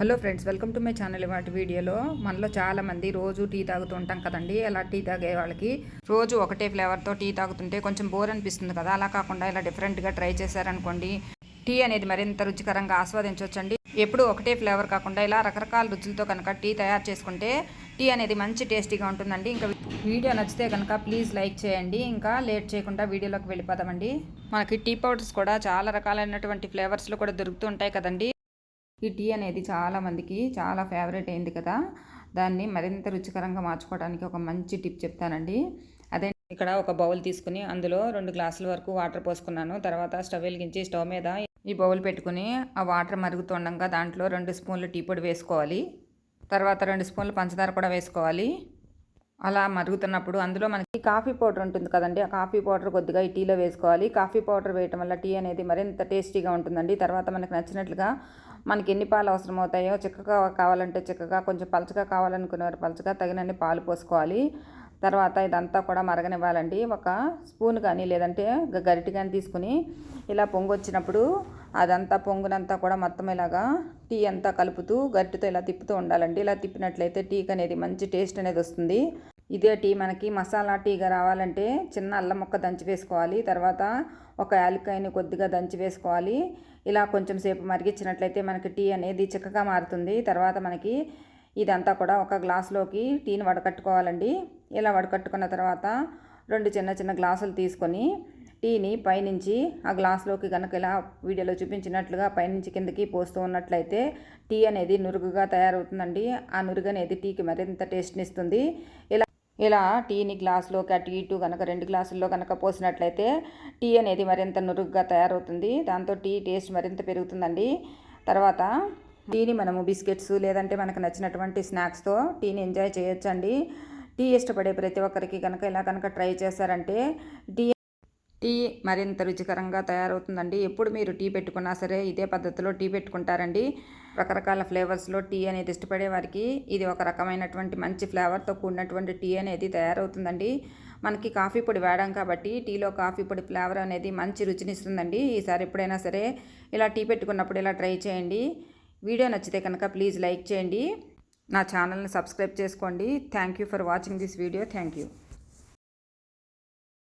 Hello friends welcome to my channel. వాటి వీడియోలో మనలో చాలా మంది రోజు టీ తాగుతూ ఉంటాం కదండి. అలా టీ తాగే వాళ్ళకి? రోజు ఒకటే ఫ్లేవర్తో టీ తాగుతుంటే కొంచెం బోర్ అనిపిస్తుంది కదా. అలా కాకుండా ఇలా డిఫరెంట్గా ట్రై చేశారనుకోండి టీ అనేది మరింత రుచికరంగా ఆస్వాదించవచ్చండి. ఎప్పుడు ఒకటే ఫ్లేవర్ కాకుండా ఇలా రకరకాల రుచులతో కనుక టీ తయారు చేసుకుంటే టీ అనేది మంచి టేస్టీగా ఉంటుందండి. ఇంకా వీడియో నచ్చితే కనుక ప్లీజ్ లైక్ చేయండి. ఇంకా లేట్ చేయకుండా వీడియోలోకి వెళ్ళిపోదామండి. మనకి టీ పౌడర్స్ కూడా చాలా రకాలైనటువంటి ఫ్లేవర్స్లో కూడా దొరుకుతూ ఉంటాయి కదండి. ఈ టీ అనేది చాలామందికి చాలా ఫేవరెట్ అయింది కదా. దాన్ని మరింత రుచికరంగా మార్చుకోవడానికి ఒక మంచి టిప్ చెప్తానండి. అదే ఇక్కడ ఒక బౌల్ తీసుకుని అందులో రెండు గ్లాసుల వరకు వాటర్ పోసుకున్నాను. తర్వాత స్టవ్ వెలిగించి స్టవ్ మీద ఈ బౌల్ పెట్టుకుని ఆ వాటర్ మరుగుతుండగా దాంట్లో రెండు స్పూన్లు టీ పొడి వేసుకోవాలి. తర్వాత రెండు స్పూన్లు పంచదార కూడా వేసుకోవాలి. అలా మరుగుతున్నప్పుడు అందులో మనకి కాఫీ పౌడర్ ఉంటుంది కదండి. ఆ కాఫీ పౌడర్ కొద్దిగా ఈ టీలో వేసుకోవాలి. కాఫీ పౌడర్ వేయటం వల్ల టీ అనేది మరింత టేస్టీగా ఉంటుందండి. తర్వాత మనకు నచ్చినట్లుగా మనకి ఎన్ని పాలు అవసరం అవుతాయో చిక్కగా కావాలంటే చిక్కగా కొంచెం పలచగా కావాలనుకునేవారు పలచగా తగినన్ని పాలు పోసుకోవాలి. తర్వాత ఇదంతా కూడా మరగనివ్వాలండి. ఒక స్పూన్ కానీ లేదంటే గరిటె కానీ తీసుకుని ఇలా పొంగు వచ్చినప్పుడు అదంతా పొంగునంతా కూడా మొత్తం ఇలాగా టీ అంతా కలుపుతూ గరిటెతో ఇలా తిప్పుతూ ఉండాలండి. ఇలా తిప్పినట్లయితే టీకి అనేది మంచి టేస్ట్ అనేది వస్తుంది. ఇదే టీ మనకి మసాలా టీగా రావాలంటే చిన్న అల్లం ముక్క దంచి వేసుకోవాలి. తర్వాత ఒక యాలక్కాయని కొద్దిగా దంచి వేసుకోవాలి. ఇలా కొంచెం సేపు మరిగించినట్లయితే మనకి టీ అనేది చిక్కగా మారుతుంది. తర్వాత మనకి ఇదంతా కూడా ఒక గ్లాసులోకి టీని వడకట్టుకోవాలండి. ఇలా వడకట్టుకున్న తర్వాత రెండు చిన్న చిన్న గ్లాసులు తీసుకొని టీని పైనుంచి ఆ గ్లాస్లోకి కనుక ఇలా వీడియోలో చూపించినట్లుగా పైనుంచి కిందకి పోస్తూ ఉన్నట్లయితే టీ అనేది నురుగుగా తయారవుతుందండి. ఆ నురుగు అనేది టీకి మరింత టేస్ట్ని ఇస్తుంది ఇలా ఇలా టీని గ్లాసులోకి అటు ఇటు కనుక రెండు గ్లాసుల్లో కనుక పోసినట్లయితే టీ అనేది మరింత నురుగ్గా తయారవుతుంది. దాంతో టీ టేస్ట్ మరింత పెరుగుతుందండి. తర్వాత టీని మనము బిస్కెట్స్ లేదంటే మనకు నచ్చినటువంటి స్నాక్స్తో టీని ఎంజాయ్ చేయొచ్చండి. టీ ఇష్టపడే ప్రతి ఒక్కరికి కనుక ఇలా కనుక ట్రై చేశారంటే టీ టీ మరింత రుచికరంగా తయారవుతుందండి. ఎప్పుడు మీరు టీ పెట్టుకున్నా సరే ఇదే పద్ధతిలో టీ పెట్టుకుంటారండి. రకరకాల ఫ్లేవర్స్లో టీ అనేది ఇష్టపడే వారికి ఇది ఒక రకమైనటువంటి మంచి ఫ్లేవర్తో కూడినటువంటి టీ అనేది తయారవుతుందండి. మనకి కాఫీ పొడి వేయడం కాబట్టి టీలో కాఫీ పొడి ఫ్లేవర్ అనేది మంచి రుచినిస్తుందండి. ఈసారి ఎప్పుడైనా సరే ఇలా టీ పెట్టుకున్నప్పుడు ఇలా ట్రై చేయండి. వీడియో నచ్చితే కనుక ప్లీజ్ లైక్ చేయండి. నా ఛానల్ని సబ్స్క్రైబ్ చేసుకోండి. Thank you for watching this video. Thank you.